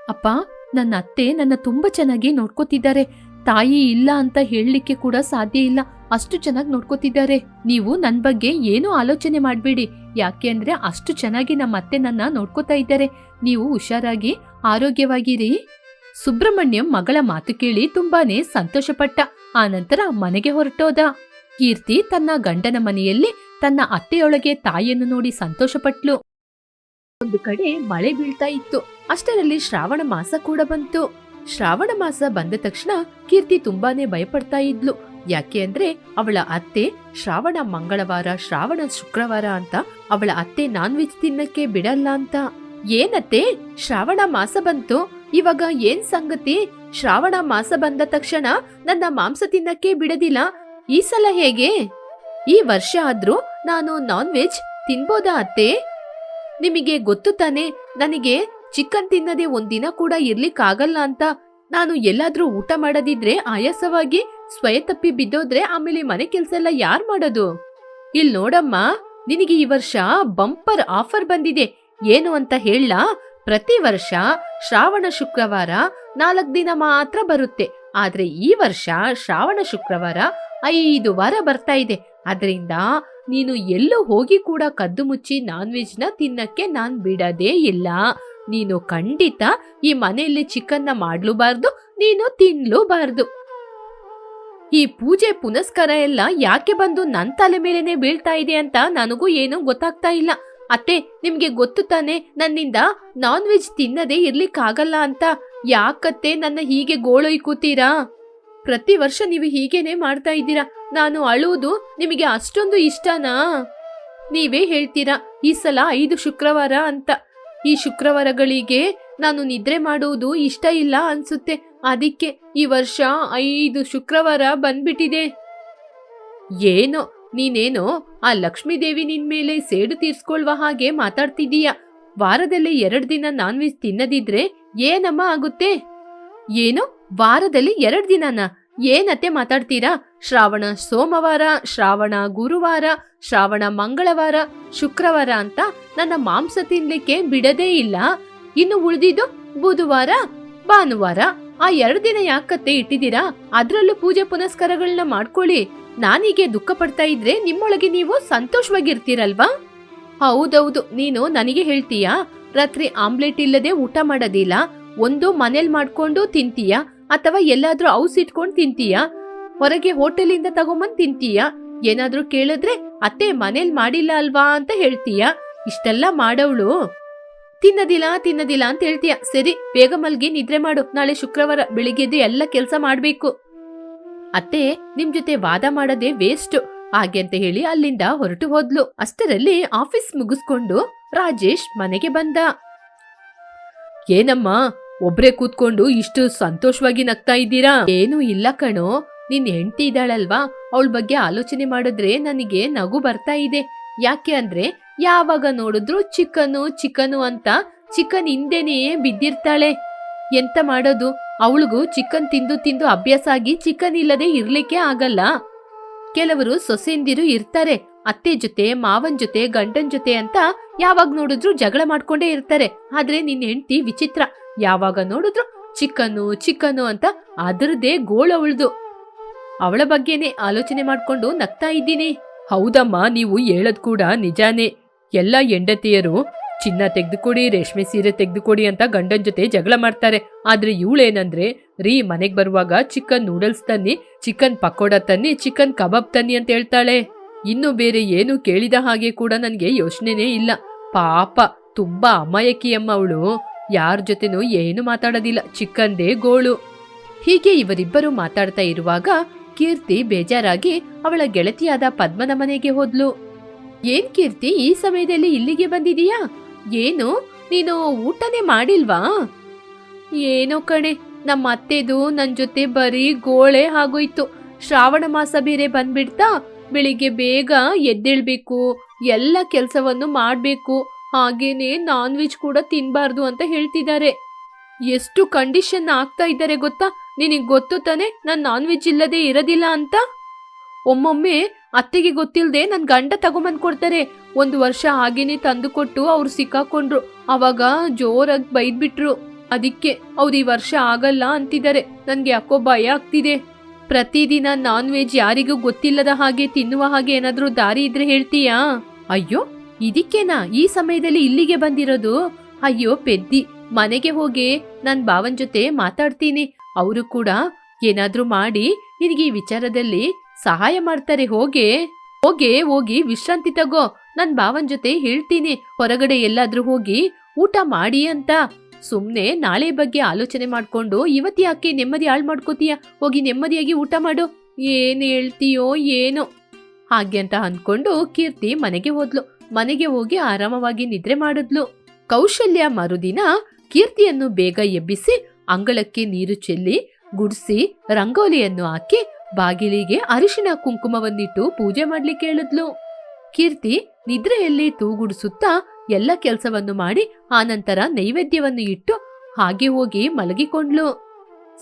ಅಪ್ಪ, ನನ್ನ ಅತ್ತೆ ನನ್ನ ತುಂಬಾ ಚೆನ್ನಾಗಿ ನೋಡ್ಕೋತಿದ್ದಾರೆ. ತಾಯಿ ಇಲ್ಲ ಅಂತ ಹೇಳಲಿಕ್ಕೆ ಕೂಡ ಸಾಧ್ಯ ಇಲ್ಲ. ಅಷ್ಟು ಚೆನ್ನಾಗಿ ನೋಡ್ಕೋತಿದ್ದಾರೆ. ನೀವು ನನ್ನ ಬಗ್ಗೆ ಏನೂ ಆಲೋಚನೆ ಮಾಡಬೇಡಿ. ಯಾಕೆ ಅಷ್ಟು ಚೆನ್ನಾಗಿ ನಮ್ಮ ಅತ್ತೆ ನನ್ನ ನೋಡ್ಕೋತಾ ಇದ್ದಾರೆ. ನೀವು ಹುಷಾರಾಗಿ ಆರೋಗ್ಯವಾಗಿರಿ. ಸುಬ್ರಹ್ಮಣ್ಯಂ ಮಗಳ ಮಾತು ಕೇಳಿ ತುಂಬಾನೇ ಸಂತೋಷಪಟ್ಟ. ಆನಂತರ ಮನೆಗೆ ಹೊರಟೋದ. ಕೀರ್ತಿ ತನ್ನ ಗಂಡನ ಮನೆಯಲ್ಲಿ ತನ್ನ ಅತ್ತೆಯೊಳಗೆ ತಾಯಿಯನ್ನು ನೋಡಿ ಸಂತೋಷಪಟ್ಲು. ಒಂದು ಕಡೆ ಮಳೆ ಬೀಳ್ತಾ ಇತ್ತು. ಅಷ್ಟರಲ್ಲಿ ಶ್ರಾವಣ ಮಾಸ ಕೂಡ ಬಂತು. ಶ್ರಾವಣ ಮಾಸ ಬಂದ ತಕ್ಷಣ ಕೀರ್ತಿ ತುಂಬಾನೇ ಭಯಪಡ್ತಾ ಇದ್ಲು. ಯಾಕೆ ಅಂದ್ರೆ ಅವಳ ಅತ್ತೆ ಶ್ರಾವಣ ಮಂಗಳವಾರ, ಶ್ರಾವಣ ಶುಕ್ರವಾರ ಅಂತ ಅವಳ ಅತ್ತೆ ನಾನ್ ವೆಜ್ ತಿನ್ನಕ್ಕೆ ಬಿಡಲ್ಲ ಅಂತ. ಏನತ್ತೆ? ಶ್ರಾವಣ ಮಾಸ ಬಂತು. ಇವಾಗ ಏನ್ ಸಂಗತಿ? ಶ್ರಾವಣ ಮಾಸ ಬಂದ ತಕ್ಷಣ ನನ್ನ ಮಾಂಸ ತಿನ್ನಕ್ಕೆ ಬಿಡದಿಲ್ಲ. ಈ ಸಲ ಹೇಗೆ? ಈ ವರ್ಷ ಆದ್ರೂ ನಾನು ನಾನ್ ವೆಜ್ ತಿನ್ಬೋದಾ ಅತ್ತೆ? ನಿಮಗೆ ಗೊತ್ತು ತಾನೆ, ನನಗೆ ಚಿಕನ್ ತಿನ್ನದೆ ಒಂದಿನ ಕೂಡ ಇರ್ಲಿಕ್ಕಾಗಲ್ಲ ಅಂತ. ನಾನು ಎಲ್ಲಾದ್ರೂ ಊಟ ಮಾಡದಿದ್ರೆ ಆಯಾಸವಾಗಿ ಸ್ವಯತಪ್ಪಿ ಬಿದ್ದೋದ್ರೆ ಆಮೇಲೆ ಮನೆ ಕೆಲ್ಸ ಎಲ್ಲ ಯಾರ್ ಮಾಡೋದು? ಇಲ್ ನೋಡಮ್ಮ, ನಿನಗೆ ಈ ವರ್ಷ ಬಂಪರ್ ಆಫರ್ ಬಂದಿದೆ. ಏನು ಅಂತ ಹೇಳ ಪ್ರತಿ ವರ್ಷ ಶ್ರಾವಣ ಶುಕ್ರವಾರ ನಾಲ್ಕು ದಿನ ಮಾತ್ರ ಬರುತ್ತೆ. ಆದ್ರೆ ಈ ವರ್ಷ ಶ್ರಾವಣ ಶುಕ್ರವಾರ ಐದು ವಾರ ಬರ್ತಾ ಇದೆ. ಅದರಿಂದ ನೀನು ಎಲ್ಲೂ ಹೋಗಿ ಕೂಡ ಕದ್ದು ಮುಚ್ಚಿ ನಾನ್ ವೆಜ್ನ ತಿನ್ನಕ್ಕೆ ನಾನ್ ಬಿಡದೇ ಇಲ್ಲ. ನೀನು ಖಂಡಿತ ಈ ಮನೆಯಲ್ಲಿ ಚಿಕನ್ನ ಮಾಡ್ಲೂಬಾರ್ದು, ನೀನು ತಿನ್ಲೂಬಾರ್ದು. ಈ ಪೂಜೆ ಪುನಸ್ಕಾರ ಎಲ್ಲ ಯಾಕೆ ಬಂದು ನನ್ನ ತಲೆ ಮೇಲೆನೆ ಬೀಳ್ತಾ ಇದೆ ಅಂತ ನನಗೂ ಏನೂ ಗೊತ್ತಾಗ್ತಾ ಇಲ್ಲ. ಅತ್ತೆ, ನಿಮ್ಗೆ ಗೊತ್ತು ತಾನೆ? ನನ್ನಿಂದ ನಾನ್ ವೆಜ್ ತಿನ್ನದೇ ಇರ್ಲಿಕ್ಕಾಗಲ್ಲ ಅಂತ. ಯಾಕತ್ತೆ ನನ್ನ ಹೀಗೆ ಗೋಳೊಯ್ಕೂತೀರಾ ಪ್ರತಿ ವರ್ಷ ನೀವು ಹೀಗೇನೆ ಮಾಡ್ತಾ ಇದ್ದೀರಾ. ನಾನು ಅಳುವುದು ನಿಮಗೆ ಅಷ್ಟೊಂದು ಇಷ್ಟನಾ? ನೀವೇ ಹೇಳ್ತೀರಾ, ಈ ಸಲ ಐದು ಶುಕ್ರವಾರ ಅಂತ. ಈ ಶುಕ್ರವಾರಗಳಿಗೆ ನಾನು ನಿದ್ರೆ ಮಾಡುವುದು ಇಷ್ಟ ಇಲ್ಲ ಅನ್ಸುತ್ತೆ. ಅದಕ್ಕೆ ಈ ವರ್ಷ ಐದು ಶುಕ್ರವಾರ ಬಂದ್ಬಿಟ್ಟಿದೆ. ಏನೋ ನೀನೇನೋ ಆ ಲಕ್ಷ್ಮೀದೇವಿ ನಿನ್ ಮೇಲೆ ಸೇಡು ತೀರ್ಸ್ಕೊಳ್ವ ಹಾಗೆ ಮಾತಾಡ್ತಿದೀಯ ವಾರದಲ್ಲಿ ಎರಡ್ ದಿನ ನಾನ್ ವೆಜ್ ತಿನ್ನದಿದ್ರೆ ಏನಮ್ಮ ಆಗುತ್ತೆ? ಏನು? ವಾರದಲ್ಲಿ ಎರಡ್ ದಿನನ? ಏನತ್ತೆ ಮಾತಾಡ್ತೀರಾ? ಶ್ರಾವಣ ಸೋಮವಾರ, ಶ್ರಾವಣ ಗುರುವಾರ, ಶ್ರಾವಣ ಮಂಗಳವಾರ, ಶುಕ್ರವಾರ ಅಂತ ನನ್ನ ಮಾಂಸ ತಿನ್ಲಿಕ್ಕೆ ಬಿಡದೇ ಇಲ್ಲ. ಇನ್ನು ಉಳಿದಿದ್ದು ಬುಧವಾರ, ಭಾನುವಾರ. ಆ ಎರಡು ದಿನ ಯಾಕತ್ತೆ ಇಟ್ಟಿದ್ದೀರಾ? ಅದರಲ್ಲೂ ಪೂಜೆ ಪುನಸ್ಕಾರಗಳನ್ನ ಮಾಡ್ಕೊಳ್ಳಿ. ನಾನೀಗೆ ದುಃಖ ಪಡ್ತಾ ಇದ್ರೆ ನಿಮ್ಮೊಳಗೆ ನೀವು ಸಂತೋಷವಾಗಿರ್ತೀರಲ್ವಾ? ಹೌದೌದು. ನೀನು ನನಗೆ ಹೇಳ್ತೀಯಾ? ರಾತ್ರಿ ಆಮ್ಲೆಟ್ ಇಲ್ಲದೆ ಊಟ ಮಾಡೋದಿಲ್ಲ? ಒಂದು ಮನೇಲ್ ಮಾಡ್ಕೊಂಡು ತಿಂತೀಯ? ಅಥವಾ ಎಲ್ಲಾದ್ರೂ ಔಸ್ ಇಟ್ಕೊಂಡು ತಿಂತೀಯ? ಹೊರಗೆ ಹೋಟೆಲಿಂದ ತಗೊಂಬಂದ್ ತಿಂತೀಯ? ಏನಾದ್ರೂ ಕೇಳಿದ್ರೆ, ಅತ್ತೆ ಮನೇಲ್ ಮಾಡಿಲ್ಲ ಅಲ್ವಾ? ಅಂತ ಹೇಳ್ತೀಯ? ಇಷ್ಟೆಲ್ಲ ಮಾಡವಳು. ತಿನ್ನದಿಲ್ಲ ತಿನ್ನದಿಲ್ಲ ಅಂತ ಹೇಳ್ತೀಯ. ಸರಿ, ಬೇಗ ಮಲ್ಗಿ ನಿದ್ರೆ ಮಾಡು. ನಾಳೆ ಶುಕ್ರವಾರ ಬೆಳಿಗ್ಗೆ ಎದ್ದು ಎಲ್ಲ ಕೆಲಸ ಮಾಡ್ಬೇಕು. ಅತ್ತೆ, ನಿಮ್ ಜೊತೆ ವಾದ ಮಾಡದೆ ವೇಸ್ಟ್ ಹಾಗೆ ಅಂತ ಹೇಳಿ ಅಲ್ಲಿಂದ ಹೊರಟು ಹೋದ್ಲು. ಅಷ್ಟರಲ್ಲಿ ಆಫೀಸ್ ಮುಗಿಸ್ಕೊಂಡು ರಾಜೇಶ್ ಮನೆಗೆ ಬಂದ. ಏನಮ್ಮ, ಒಬ್ರೇ ಕೂತ್ಕೊಂಡು ಇಷ್ಟು ಸಂತೋಷವಾಗಿ ನಗ್ತಾ ಇದ್ದೀರಾ? ಏನು ಇಲ್ಲ ಕಣೋ. ನಿನ್ ಹೆಂಡತಿ ಇದ್ದಾಳಲ್ವಾ? ಅವಳ ಬಗ್ಗೆ ಆಲೋಚನೆ ಮಾಡಿದ್ರೆ ನನಗೆ ನಗು ಬರ್ತಾ ಇದೆ. ಯಾಕೆ ಅಂದ್ರೆ ಯಾವಾಗ ನೋಡಿದ್ರು ಚಿಕನು ಚಿಕನು ಅಂತ ಚಿಕನ್ ಹಿಂದೆನೇ ಬಿದ್ದಿರ್ತಾಳೆ. ಎಂತ ಮಾಡೋದು? ಅವಳಿಗೂ ಚಿಕನ್ ತಿಂದು ತಿಂದು ಅಭ್ಯಾಸ ಆಗಿ ಚಿಕನ್ ಇಲ್ಲದೆ ಇರ್ಲಿಕ್ಕೆ ಆಗಲ್ಲ. ಕೆಲವರು ಸೊಸೆಂದಿರು ಇರ್ತಾರೆ. ಅತ್ತೆ ಜೊತೆ, ಮಾವನ್ ಜೊತೆ, ಗಂಡನ್ ಜೊತೆ ಅಂತ ಯಾವಾಗ ನೋಡಿದ್ರು ಜಗಳ ಮಾಡ್ಕೊಂಡೇ ಇರ್ತಾರೆ. ಆದ್ರೆ ನಿನ್ ಹೆಂಡತಿ ವಿಚಿತ್ರ. ಯಾವಾಗ ನೋಡಿದ್ರು ಚಿಕನು ಚಿಕನು ಅಂತ ಅದರದೇ ಗೋಳ ಅವಳ್ದು. ಅವಳ ಬಗ್ಗೆನೇ ಆಲೋಚನೆ ಮಾಡ್ಕೊಂಡು ನಗ್ತಾ ಇದ್ದೀನಿ. ಹೌದಮ್ಮ, ನೀವು ಹೇಳದ್ ಕೂಡ ನಿಜಾನೇ. ಎಲ್ಲ ಹೆಂಡತಿಯರು, ಚಿನ್ನ ತೆಗೆದುಕೊಡಿ, ರೇಷ್ಮೆ ಸೀರೆ ತೆಗೆದುಕೊಡಿ ಅಂತ ಗಂಡನ ಜೊತೆ ಜಗಳ ಮಾಡ್ತಾರೆ. ಆದ್ರೆ ಇವಳೇನಂದ್ರೆ, ರೀ ಮನೆಗೆ ಬರುವಾಗ ಚಿಕನ್ ನೂಡಲ್ಸ್ ತನ್ನಿ, ಚಿಕನ್ ಪಕೋಡ ತನ್ನಿ, ಚಿಕನ್ ಕಬಾಬ್ ತನ್ನಿ ಅಂತ ಹೇಳ್ತಾಳೆ. ಇನ್ನು ಬೇರೆ ಏನು ಕೇಳಿದ ಹಾಗೆ ಕೂಡ ನನಗೆ ಯೋಚನೆನೇ ಇಲ್ಲ. ಪಾಪ, ತುಂಬಾ ಅಮಾಯಕಿಯಮ್ಮ ಅವಳು. ಯಾರ ಜೊತೆನೂ ಏನು ಮಾತಾಡೋದಿಲ್ಲ ಚಿಕ್ಕಂದೇ ಗೋಳು. ಹೀಗೆ ಇವರಿಬ್ಬರು ಮಾತಾಡ್ತಾ ಇರುವಾಗ ಕೀರ್ತಿ ಬೇಜಾರಾಗಿ ಅವಳ ಗೆಳತಿಯಾದ ಪದ್ಮನ ಮನೆಗೆ ಹೋದ್ಲು. ಏನ್ ಕೀರ್ತಿ, ಈ ಸಮಯದಲ್ಲಿ ಇಲ್ಲಿಗೆ ಬಂದಿದೀಯಾ? ಏನು? ನೀನು ಊಟನೇ ಮಾಡಿಲ್ವಾ? ಏನೋ ಕಣೆ, ನಮ್ಮ ಅತ್ತೆದು ನನ್ ಜೊತೆ ಬರೀ ಗೋಳೆ ಆಗೋಯ್ತು. ಶ್ರಾವಣ ಮಾಸ ಬೇರೆ ಬಂದ್ಬಿಡ್ತಾ, ಬೆಳಿಗ್ಗೆ ಬೇಗ ಎದ್ದೇಳ್ಬೇಕು, ಎಲ್ಲ ಕೆಲಸವನ್ನು ಮಾಡ್ಬೇಕು. ಹಾಗೇನೆ ನಾನ್ ವೆಜ್ ಕೂಡ ತಿನ್ಬಾರ್ದು ಅಂತ ಹೇಳ್ತಿದ್ದಾರೆ. ಎಷ್ಟು ಕಂಡೀಷನ್ ಆಗ್ತಾ ಇದ್ದಾರೆ ಗೊತ್ತಾ? ನಿನಗ್ ಗೊತ್ತು ತಾನೆ, ನಾನು ನಾನ್ ವೆಜ್ ಇಲ್ಲದೆ ಇರೋದಿಲ್ಲ ಅಂತ? ಒಮ್ಮೊಮ್ಮೆ ಅತ್ತೆಗೆ ಗೊತ್ತಿಲ್ಲದೆ ನನ್ ಗಂಡ ತಗೊಂಬಂದ್ ಕೊಡ್ತಾರೆ. ಒಂದು ವರ್ಷ ಹಾಗೇನೆ ತಂದು ಕೊಟ್ಟು ಅವ್ರು ಸಿಕ್ಕಾಕೊಂಡ್ರು. ಅವಾಗ ಜೋರಾಗಿ ಬೈದ್ಬಿಟ್ರು. ಅದಕ್ಕೆ ಅವ್ರು ಈ ವರ್ಷ ಆಗಲ್ಲ ಅಂತಿದ್ದಾರೆ. ನನಗೆ ಯಾಕೋ ಭಯ ಆಗ್ತಿದೆ. ಪ್ರತಿದಿನ ನಾನ್ ವೆಜ್ ಯಾರಿಗೂ ಗೊತ್ತಿಲ್ಲದ ಹಾಗೆ ತಿನ್ನುವ ಹಾಗೆ ಏನಾದ್ರೂ ದಾರಿ ಇದ್ರೆ ಹೇಳ್ತೀಯಾ? ಅಯ್ಯೋ, ಇದಕ್ಕೇನಾ? ಈ ಸಮಯದಲ್ಲಿ ಇಲ್ಲಿಗೆ ಬಂದಿರೋದು? ಅಯ್ಯೋ, ಪೆದ್ದಿ. ಮನೆಗೆ ಹೋಗಿ ನನ್ ಭಾವನ್ ಜೊತೆ ಮಾತಾಡ್ತೀನಿ. ಅವರು ಕೂಡ ಏನಾದರೂ ಮಾಡಿ ನಿನಗೆ ಈ ವಿಚಾರದಲ್ಲಿ ಸಹಾಯ ಮಾಡ್ತಾರೆ, ಹೋಗೆ. ಹೋಗೆ, ಹೋಗಿ, ವಿಶ್ರಾಂತಿ ತಗೋ. ನನ್ ಭಾವನ್ ಜೊತೆ ಹೇಳ್ತೀನಿ. ಹೊರಗಡೆ ಎಲ್ಲಾದ್ರೂ ಹೋಗಿ ಊಟ ಮಾಡಿ ಅಂತ. ಸುಮ್ನೆ ನಾಳೆ ಬಗ್ಗೆ ಆಲೋಚನೆ ಮಾಡ್ಕೊಂಡು ಇವತ್ತು ಯಾಕೆ ನೆಮ್ಮದಿ ಹಾಳು ಮಾಡ್ಕೋತೀಯ? ಹೋಗಿ ನೆಮ್ಮದಿಯಾಗಿ ಊಟ ಮಾಡು. ಏನು ಹೇಳ್ತೀಯೋ ಏನೋ. ಹಾಗೆ ಅಂತ ಅಂದ್ಕೊಂಡು ಕೀರ್ತಿ ಮನೆಗೆ ಹೋದ್ಲು. ಮನೆಗೆ ಹೋಗಿ ಆರಾಮವಾಗಿ ನಿದ್ರೆ ಮಾಡಿದ್ಲು. ಕೌಶಲ್ಯ ಮರುದಿನ ಕೀರ್ತಿಯನ್ನು ಬೇಗ ಎಬ್ಬಿಸಿ, ಅಂಗಳಕ್ಕೆ ನೀರು ಚೆಲ್ಲಿ, ಗುಡಿಸಿ, ರಂಗೋಲಿಯನ್ನು ಹಾಕಿ ಬಾಗಿಲಿಗೆ ಅರಿಶಿನ ಕುಂಕುಮವನ್ನಿಟ್ಟು ಪೂಜೆ ಮಾಡ್ಲಿಕ್ಕೆ ಹೇಳಿದ್ಲು ಕೀರ್ತಿ ನಿದ್ರೆಯಲ್ಲಿ ತೂಗುಡಿಸುತ್ತಾ ಎಲ್ಲ ಕೆಲಸವನ್ನು ಮಾಡಿ ಆನಂತರ ನೈವೇದ್ಯವನ್ನು ಇಟ್ಟು ಹಾಗೆ ಹೋಗಿ ಮಲಗಿಕೊಂಡ್ಲು.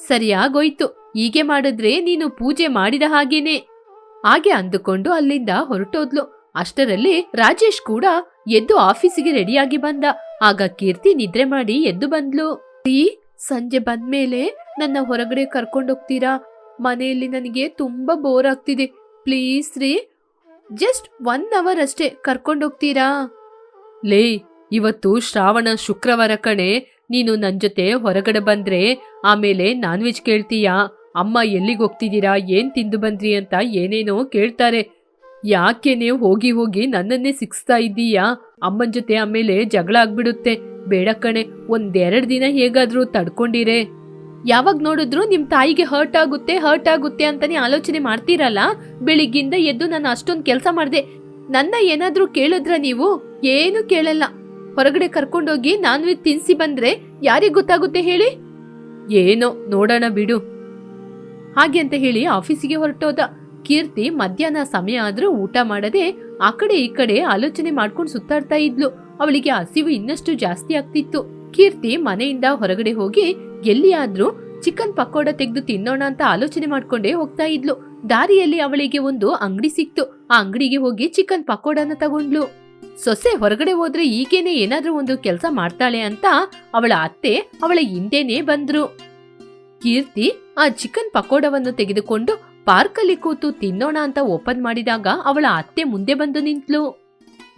ಸರಿಯಾಗೋಯ್ತು, ಹೀಗೆ ಮಾಡಿದ್ರೆ ನೀನು ಪೂಜೆ ಮಾಡಿದ ಹಾಗೇನೆ. ಹಾಗೆ ಅಂದುಕೊಂಡು ಅಲ್ಲಿಂದ ಹೊರಟೋದ್ಲು. ಅಷ್ಟರಲ್ಲಿ ರಾಜೇಶ್ ಕೂಡ ಎದ್ದು ಆಫೀಸಿಗೆ ರೆಡಿಯಾಗಿ ಬಂದ. ಆಗ ಕೀರ್ತಿ ನಿದ್ರೆ ಮಾಡಿ ಎದ್ದು ಬಂದ್ಲು. ಸಂಜೆ ಬಂದ್ಮೇಲೆ ನನ್ನ ಹೊರಗಡೆ ಕರ್ಕೊಂಡೋಗ್ತೀರಾ? ಮನೆಯಲ್ಲಿ ನನಗೆ ತುಂಬಾ ಬೋರ್ ಆಗ್ತಿದೆ. ಪ್ಲೀಸ್ ರೀ ಜಸ್ಟ್ ಒನ್ ಅವರ್ ಅಷ್ಟೇ ಕರ್ಕೊಂಡೋಗ್ತೀರಾ ಲೇ, ಇವತ್ತು ಶ್ರಾವಣ ಶುಕ್ರವಾರ ಕಣೆ, ನೀನು ನನ್ನ ಜೊತೆ ಹೊರಗಡೆ ಬಂದ್ರೆ, ಆಮೇಲೆ ನಾನ್ ವೆಜ್ ಕೇಳ್ತೀಯಾ? ಅಮ್ಮ ಎಲ್ಲಿಗೆ ಹೋಗ್ತಿದ್ದೀರಾ? ಏನ್ ತಿಂದು ಬಂದ್ರಿ ಅಂತ ಏನೇನೋ ಕೇಳ್ತಾರೆ. ಯಾಕೆನೆ ಹೋಗಿ ಹೋಗಿ ನನ್ನನ್ನೇ ಸಿಕ್ಸ್ತಾ ಇದ್ದೀಯಾ? ಅಮ್ಮನ ಜೊತೆ ಆಮೇಲೆ ಜಗಳ ಆಗ್ಬಿಡುತ್ತೆ. ಬೇಡ ಕಣೆ, ಒಂದೆರಡು ದಿನ ಹೇಗಾದ್ರೂ ತಡ್ಕೊಂಡಿರೆ. ಯಾವಾಗ ನೋಡಿದ್ರು ನಿಮ್ ತಾಯಿಗೆ ಹರ್ಟ್ ಆಗುತ್ತೆ ಹರ್ಟ್ ಆಗುತ್ತೆ ಅಂತಾನೆ ಆಲೋಚನೆ ಮಾಡ್ತೀರಲ್ಲ? ಬೆಳಿಗ್ಗಿಂದ ಎದ್ದು ನಾನು ಅಷ್ಟೊಂದು ಕೆಲಸ ಮಾಡಿದೆ. ನನ್ನ ಏನಾದರೂ ಕೇಳಿದ್ರ ನೀವು? ಏನು ಕೇಳಲ್ಲ. ಹೊರಗಡೆ ಕರ್ಕೊಂಡೋಗಿ ನಾನ್ ವೆಜ್ ತಿನ್ಸಿ ಬಂದ್ರೆ ಯಾರಿಗೆ ಗೊತ್ತಾಗುತ್ತೆ ಹೇಳಿ? ಏನೋ, ನೋಡೋಣ ಬಿಡು. ಹಾಗೆ ಅಂತ ಹೇಳಿ ಆಫೀಸಿಗೆ ಹೊರಟೋದ. ಕೀರ್ತಿ ಮಧ್ಯಾಹ್ನ ಸಮಯ ಆದ್ರೂ ಊಟ ಮಾಡದೆ ಆ ಕಡೆ ಈ ಕಡೆ ಆಲೋಚನೆ ಮಾಡ್ಕೊಂಡು ಸುತ್ತಾಡ್ತಾ ಇದ್ಲು. ಅವಳಿಗೆ ಹಸಿವು ಇನ್ನಷ್ಟು ಜಾಸ್ತಿ ಆಗ್ತಿತ್ತು. ಕೀರ್ತಿ ಮನೆಯಿಂದ ಹೊರಗಡೆ ಹೋಗಿ ಎಲ್ಲಿಯಾದ್ರೂ ಚಿಕನ್ ಪಕೋಡ ತೆಗೆದು ತಿನ್ನೋಣ ಅಂತ ಆಲೋಚನೆ ಮಾಡ್ಕೊಂಡೇ ಹೋಗ್ತಾ ಇದ್ಲು. ದಾರಿಯಲ್ಲಿ ಅವಳಿಗೆ ಒಂದು ಅಂಗಡಿ ಸಿಕ್ತು. ಆ ಅಂಗಡಿಗೆ ಹೋಗಿ ಚಿಕನ್ ಪಕೋಡನ ತಗೊಂಡ್ಲು. ಸೊಸೆ ಹೊರಗಡೆ ಹೋದ್ರೆ ಈಗೇನೆ ಏನಾದ್ರೂ ಒಂದು ಕೆಲಸ ಮಾಡ್ತಾಳೆ ಅಂತ ಅವಳ ಅತ್ತೆ ಅವಳ ಹಿಂದೆನೆ ಬಂದ್ರು. ಕೀರ್ತಿ ಆ ಚಿಕನ್ ಪಕೋಡವನ್ನು ತೆಗೆದುಕೊಂಡು ಪಾರ್ಕಲ್ಲಿ ಕೂತು ತಿನ್ನೋಣ ಅಂತ ಓಪನ್ ಮಾಡಿದಾಗ ಅವಳ ಅತ್ತೆ ಮುಂದೆ ಬಂದು ನಿಂತ್ಲು.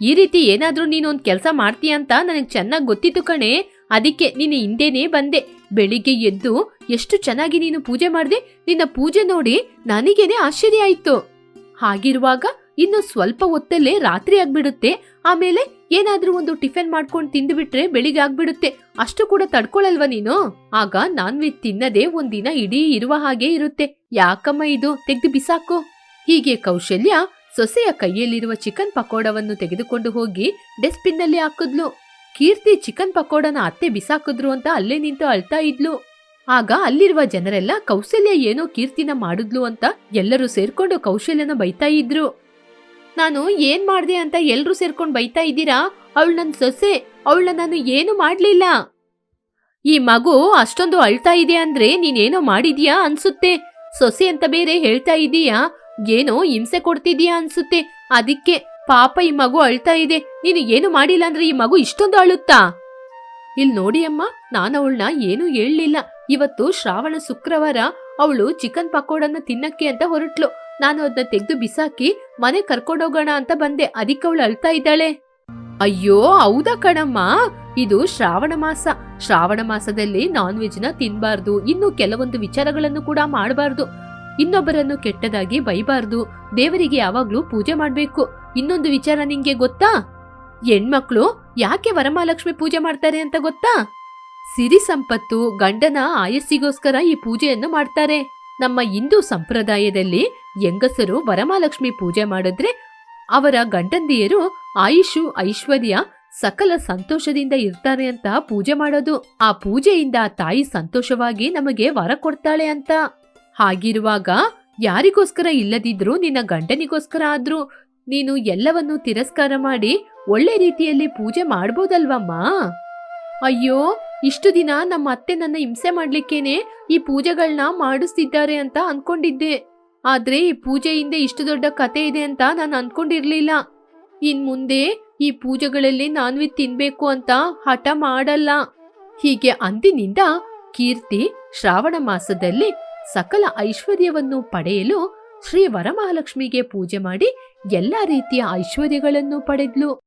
ಈ ರೀತಿ ಏನಾದ್ರೂ ನೀನೊಂದು ಕೆಲಸ ಮಾಡ್ತೀಯ ಅಂತ ನನಗೆ ಚೆನ್ನಾಗಿ ಗೊತ್ತಿತ್ತು ಕಣೆ. ಅದಕ್ಕೆ ನೀನು ಹಿಂದೆನೇ ಬಂದೆ. ಬೆಳಿಗ್ಗೆ ಎದ್ದು ಎಷ್ಟು ಚೆನ್ನಾಗಿ ನೀನು ಪೂಜೆ ಮಾಡ್ದೆ. ನಿನ್ನ ಪೂಜೆ ನೋಡಿ ನನಗೇನೆ ಆಶ್ಚರ್ಯ ಆಯ್ತು. ಹಾಗಿರುವಾಗ ಇನ್ನು ಸ್ವಲ್ಪ ಹೊತ್ತಲ್ಲೇ ರಾತ್ರಿ ಆಗ್ಬಿಡುತ್ತೆ. ಆಮೇಲೆ ಏನಾದ್ರೂ ಒಂದು ಟಿಫಿನ್ ಮಾಡ್ಕೊಂಡು ತಿಂದುಬಿಟ್ರೆ ಬೆಳಿಗ್ಗೆ ಆಗ್ಬಿಡುತ್ತೆ. ಅಷ್ಟು ಕೂಡ ತಡ್ಕೊಳಲ್ವಾ ನೀನು? ಆಗ ನಾನ್ ವೆಜ್ ತಿನ್ನದೆ ಒಂದಿನ ಇಡೀ ಇರುವ ಹಾಗೆ ಇರುತ್ತೆ. ಯಾಕಮ್ಮ ಇದು? ತೆಗೆದು ಬಿಸಾಕು. ಹೀಗೆ ಕೌಶಲ್ಯ ಸೊಸೆಯ ಕೈಯಲ್ಲಿರುವ ಚಿಕನ್ ಪಕೋಡವನ್ನು ತೆಗೆದುಕೊಂಡು ಹೋಗಿ ಡಸ್ಟ್ಬಿನ್ನಲ್ಲಿ ಹಾಕಿದ್ಲು. ಕೀರ್ತಿ ಚಿಕನ್ ಪಕೋಡನ ಅತ್ತೆ ಬಿಸಾಕಿದ್ರು ಅಂತ ಅಲ್ಲೇ ನಿಂತು ಅಳ್ತಾ ಇದ್ಲು. ಆಗ ಅಲ್ಲಿರುವ ಜನರೆಲ್ಲ ಕೌಶಲ್ಯ ಏನೋ ಕೀರ್ತಿನ ಮಾಡಿದ್ಲು ಅಂತ ಎಲ್ಲರೂ ಸೇರ್ಕೊಂಡು ಕೌಶಲ್ಯನ ಬೈತಾ ಇದ್ರು. ನಾನು ಏನ್ ಮಾಡ್ದೆ ಅಂತ ಎಲ್ಲರೂ ಸೇರ್ಕೊಂಡು ಬೈತಾ ಇದ್ದೀರಾ? ಅವಳು ನನ್ನ ಸೊಸೆ ಅವಳನ್ನ ನಾನು ಏನು ಮಾಡ್ಲಿಲ್ಲ? ಈ ಮಗು ಅಷ್ಟೊಂದು ಅಳ್ತಾ ಇದೆ ಅಂದ್ರೆ ನೀನೇನೋ ಮಾಡಿದ್ಯಾ? ಅನ್ಸುತ್ತೆ. ಸೊಸೆ ಅಂತ ಬೇರೆ ಹೇಳ್ತಾ ಇದೀಯಾ? ಏನೋ ಹಿಂಸೆ ಕೊಡ್ತಿದ್ಯಾ? ಅನ್ಸುತ್ತೆ. ಅದಕ್ಕೆ ಪಾಪ ಈ ಮಗು ಅಳ್ತಾ ಇದೆ. ನೀನು ಏನು ಮಾಡಿಲ್ಲ ಅಂದ್ರೆ ಈ ಮಗು ಇಷ್ಟೊಂದು ಅಳುತ್ತಾ? ಇಲ್ ನೋಡಿ ಅಮ್ಮ, ನಾನು ಅವಳನ್ನ ಏನು ಹೇಳಲಿಲ್ಲ. ಇವತ್ತು ಶ್ರಾವಣ ಶುಕ್ರವಾರ ಅವಳು ಚಿಕನ್ ಪಕೋಡನ್ನ ತಿನ್ನಕ್ಕೆ ಅಂತ ಹೊರಟ್ಲು. ನಾನು ಅದನ್ನ ತೆಗೆದು ಬಿಸಾಕಿ ಮನೆ ಕರ್ಕೊಂಡೋಗೋಣ ಅಂತ ಬಂದೆ. ಅದಕ್ಕೆ ಅವಳು ಅಳ್ತಾ ಇದ್ದಾಳೆ. ಅಯ್ಯೋ, ಹೌದಾ ಕಣಮ್ಮ? ಇದು ಶ್ರಾವಣ ಮಾಸ. ಶ್ರಾವಣ ಮಾಸದಲ್ಲಿ ನಾನ್ ವೆಜ್ನ ತಿನ್ಬಾರ್ದು. ಇನ್ನು ಕೆಲವೊಂದು ವಿಚಾರಗಳನ್ನು ಕೂಡ ಮಾಡಬಾರ್ದು. ಇನ್ನೊಬ್ಬರನ್ನು ಕೆಟ್ಟದಾಗಿ ಬೈಬಾರ್ದು. ದೇವರಿಗೆ ಯಾವಾಗ್ಲೂ ಪೂಜೆ ಮಾಡ್ಬೇಕು. ಇನ್ನೊಂದು ವಿಚಾರ ನಿಂಗೆ ಗೊತ್ತಾ? ಹೆಣ್ಮಕ್ಳು ಯಾಕೆ ವರಮಹಾಲಕ್ಷ್ಮಿ ಪೂಜೆ ಮಾಡ್ತಾರೆ ಅಂತ ಗೊತ್ತಾ? ಸಿರಿ ಸಂಪತ್ತು, ಗಂಡನ ಆಯಸ್ಸಿಗೋಸ್ಕರ ಈ ಪೂಜೆಯನ್ನು ಮಾಡ್ತಾರೆ. ನಮ್ಮ ಹಿಂದೂ ಸಂಪ್ರದಾಯದಲ್ಲಿ ಹೆಂಗಸರು ವರಮಹಾಲಕ್ಷ್ಮಿ ಪೂಜೆ ಮಾಡಿದ್ರೆ ಅವರ ಗಂಡಂದಿಯರು ಆಯುಷು, ಐಶ್ವರ್ಯ, ಸಕಲ ಸಂತೋಷದಿಂದ ಇರ್ತಾರೆ ಅಂತ ಪೂಜೆ ಮಾಡೋದು. ಆ ಪೂಜೆಯಿಂದ ತಾಯಿ ಸಂತೋಷವಾಗಿ ನಮಗೆ ವರ ಕೊಡ್ತಾಳೆ ಅಂತ. ಹಾಗಿರುವಾಗ ಯಾರಿಗೋಸ್ಕರ ಇಲ್ಲದಿದ್ರೂ ನಿನ್ನ ಗಂಡನಿಗೋಸ್ಕರ ಆದ್ರೂ ನೀನು ಎಲ್ಲವನ್ನೂ ತಿರಸ್ಕಾರ ಮಾಡಿ ಒಳ್ಳೆ ರೀತಿಯಲ್ಲಿ ಪೂಜೆ ಮಾಡ್ಬೋದಲ್ವಮ್ಮ? ಅಯ್ಯೋ, ಇಷ್ಟು ದಿನ ನಮ್ಮ ಅತ್ತೆ ನನ್ನ ಹಿಂಸೆ ಮಾಡ್ಲಿಕ್ಕೇನೆ ಈ ಪೂಜೆಗಳನ್ನ ಮಾಡಿಸ್ತಿದ್ದಾರೆ ಅಂತ ಅನ್ಕೊಂಡಿದ್ದೆ. ಆದ್ರೆ ಈ ಪೂಜೆಯಿಂದ ಇಷ್ಟು ದೊಡ್ಡ ಕತೆ ಇದೆ ಅಂತ ನಾನು ಅನ್ಕೊಂಡಿರ್ಲಿಲ್ಲ. ಇನ್ ಮುಂದೆ ಈ ಪೂಜೆಗಳಲ್ಲಿ ನಾನ್ ವೆಜ್ ತಿನ್ಬೇಕು ಅಂತ ಹಠ ಮಾಡಲ್ಲ. ಹೀಗೆ ಅಂದಿನಿಂದ ಕೀರ್ತಿ ಶ್ರಾವಣ ಮಾಸದಲ್ಲಿ ಸಕಲ ಐಶ್ವರ್ಯವನ್ನು ಪಡೆಯಲು ಶ್ರೀ ವರಮಹಾಲಕ್ಷ್ಮಿಗೆ ಪೂಜೆ ಮಾಡಿ ಎಲ್ಲ ರೀತಿಯ ಐಶ್ವರ್ಯಗಳನ್ನು ಪಡೆದ್ಲು.